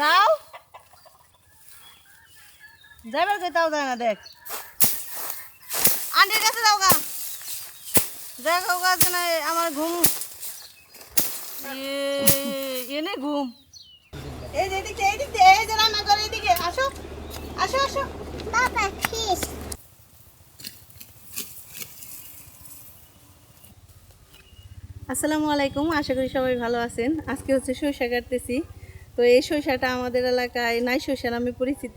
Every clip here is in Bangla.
যাও। যাইবার কইতাও যায় না দেখ। আন্টির কাছে যাও গা। দেখ গা যে না আমার ঘুম। এনে ঘুম। এই যে এদিকে এইদিকে এই যে রান্না করে এদিকে আসো আসো আসো। বাবা ফিশ আসসালামু আলাইকুম আশা করি সবাই ভালো আছেন। আজকে হচ্ছে সরিষা কাটতেছি। তো এই সরিষাটা আমাদের এলাকায় নাই সরিষা নামে পরিচিত।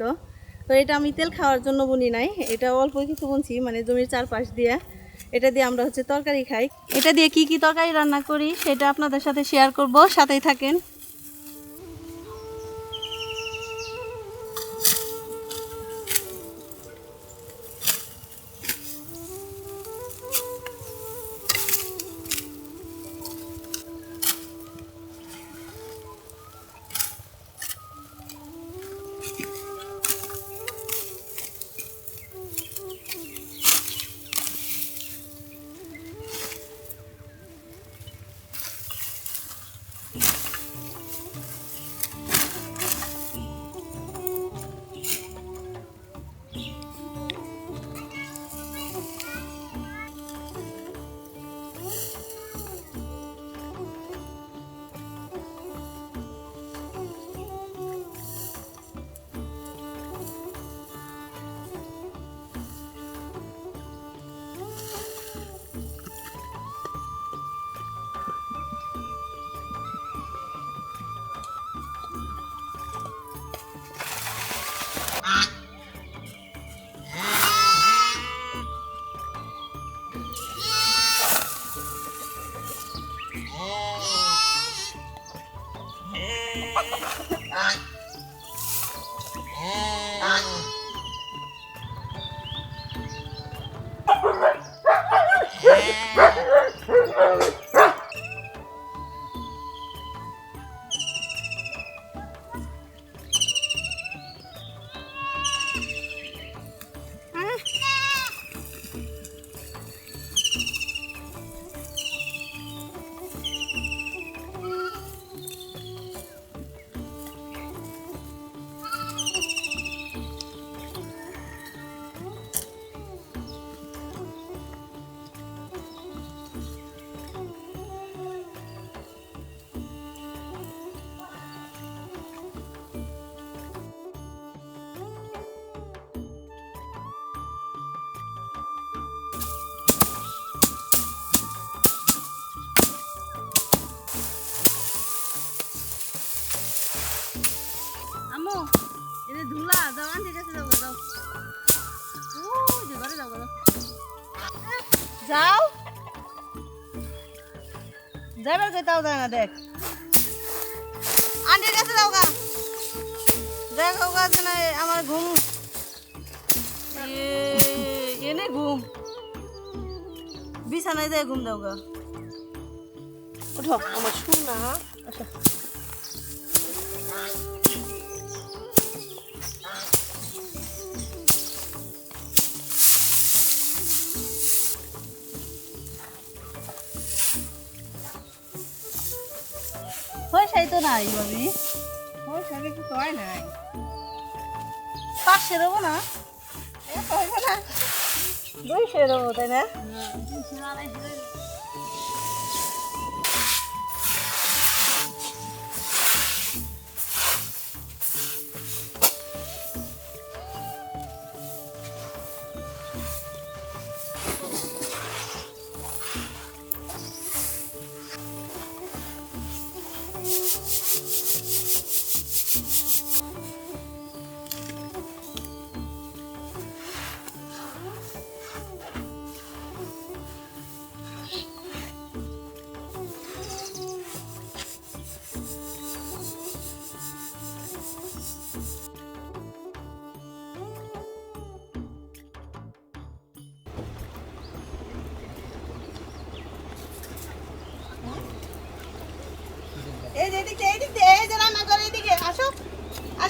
তো এটা আমি তেল খাওয়ার জন্য বুনি নাই। এটা অল্প কিছু বুনছি মানে জমির চারপাশ দিয়ে। এটা দিয়ে আমরা হচ্ছে তরকারি খাই। এটা দিয়ে কি কি তরকারি রান্না করি সেটা আপনাদের সাথে শেয়ার করব, সাথেই থাকেন। যাইবার কইতাও যায় না দেখ। আন্টির কাছে যাও গা। দেখ গা যে না আমার ঘুম। এ- এনে ঘুম। বিছানায় যায় ঘুম দাও গা। ওঠো আমার শোনা আসো নাই ভাবি। পয়সা কিছু তো হয় নাই পাঁচশো দেবো না? দুইশো দেবো তাই না?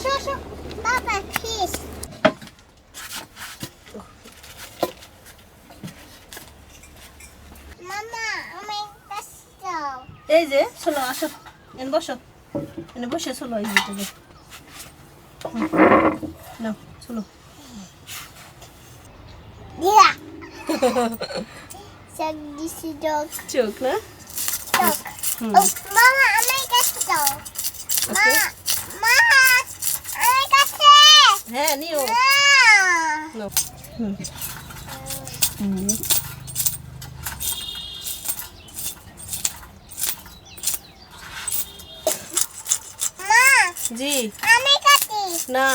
আসো আসো বাবা ফিশ মামা আমি ব্যস্ত এই যে চলো আসো। এনে বসো। এনে বসে চলো এই যে নাও চলো। দিয়া। Sag diese Dog. চোখ না? Dog. হুম। Oh, Mama, আমি কাছে দাও। মা মা আমি কাছে হ্যাঁ নিও। মা জি। আমি কাছে না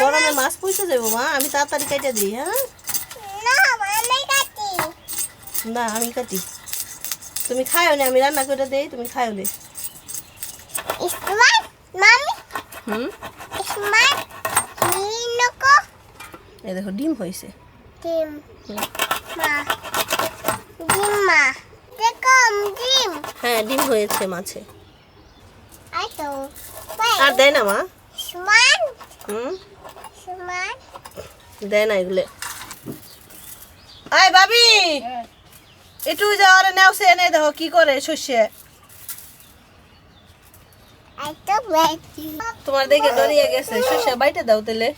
গরমে মাছ পুষে যাব মা। আমি তাড়াতাড়ি কেটে দিই হ্যাঁ? না আমি কাছে না আমি কাটি। তুমি খাও না আমি রান্না করে দেই তুমি খাও নে। Mami, হুম? এই দেখো ডিম হয়েছে। Dim, Ma, Dimma, Tekom, Dim, হ্যাঁ ডিম হয়েছে মাছে। আর দেয় না মা? হুম? দেয় না এগুলো। আয় ভাবি! একটু যাওয়ার নেওছে এনে দেখো কি করে শস্যে। তোমার দেখে ডরিয়ে গেছে শস্য বাইটে দাও তেলে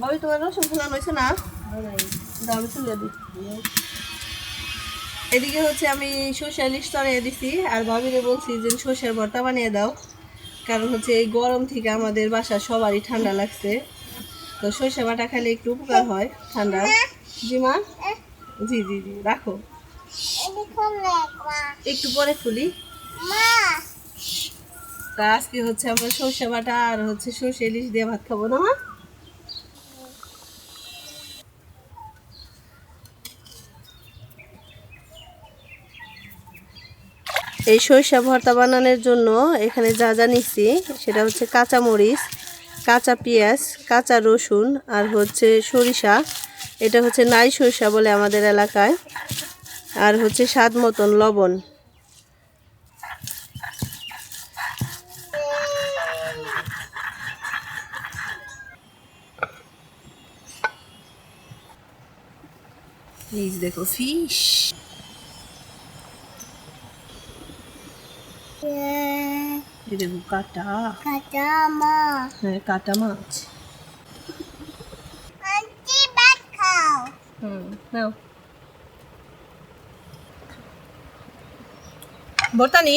ভাবি তোমার রসুন ফুলানো হয়েছে না? আমি তুলে এদিকে হচ্ছে আমি সর্ষের লিস্ট তরিয়ে দিছি আর ভাবিরে বলছি যে সর্ষের ভর্তা বানিয়ে দাও কারণ হচ্ছে এই গরম থেকে আমাদের বাসা সবারই ঠান্ডা লাগছে। তো সর্ষে বাটা খেলে একটু উপকার হয় ঠান্ডা। জি মা? জি জি জি রাখো। একটু পরে মা, তা আজকে হচ্ছে আমরা সর্ষে বাটা আর হচ্ছে সর্ষে ইলিশ দিয়ে ভাত খাব না মা? এই সরিষা ভর্তা বানানোর জন্য এখানে যা যা নিচ্ছি সেটা হচ্ছে কাঁচা মরিচ, কাঁচা পেঁয়াজ, কাঁচা রসুন আর হচ্ছে সরিষা। এটা হচ্ছে নাই সরিষা বলে আমাদের এলাকায়। আর হচ্ছে স্বাদ মতন লবণ। দেখো এই দেখো কাটা। কাটা মা, হ্যাঁ কাটা মাছ। আন্টি ভাত খাও, হুম নাও। বর্তানি?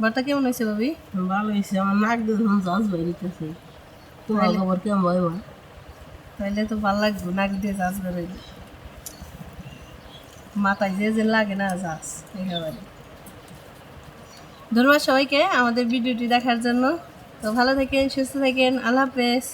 ভর্তা কেমন হয়েছে ভাবি? ভালো হয়েছে আমার নাক দিয়ে ধরুন জাজ বেরিতেছে তোমার? খবর কেমন ভয় ভয় তাইলে তো ভালো লাগবে নাক দিয়ে যাস বেরোইবে মাথায় যে যে লাগে না যাস একেবারে। ধন্যবাদ সবাইকে আমাদের ভিডিওটি দেখার জন্য। তো ভালো থাকেন সুস্থ থাকেন আল্লাহ হাফেজ।